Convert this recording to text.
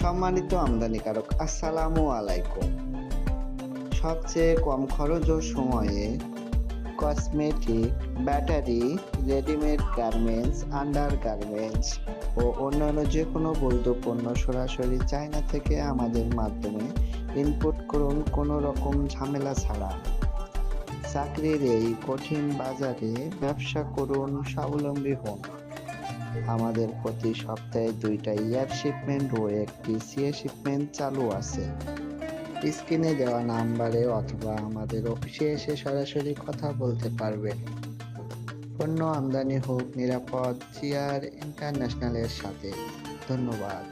সম্মানিত আমদানিকারক, আসসালামু আলাইকুম। সবচেয়ে কম খরচ ও সময়ে cosmetic battery readymade garments undergarments ও অন্যান্য যে কোনো বৈধ পণ্য সরাসরি চায়না থেকে আমাদের মাধ্যমে ইনপুট করুন, কোনো রকম ঝামেলা ছাড়া। চাকরির এই কঠিন বাজারে ব্যবসা করুন, স্বাবলম্বী হন। আমাদের প্রতি সপ্তাহে দুইটা ইয়ার শিপমেন্ট ও একটি সিএ শিপমেন্ট চালু আছে। স্ক্রিনে দেওয়া নাম্বারে অথবা আমাদের অফিসে এসে সরাসরি কথা বলতে পারবেন পণ্য আমদানি হোক, নিরাপদ চেয়ার ইন্টারন্যাশনালের সাথে। ধন্যবাদ।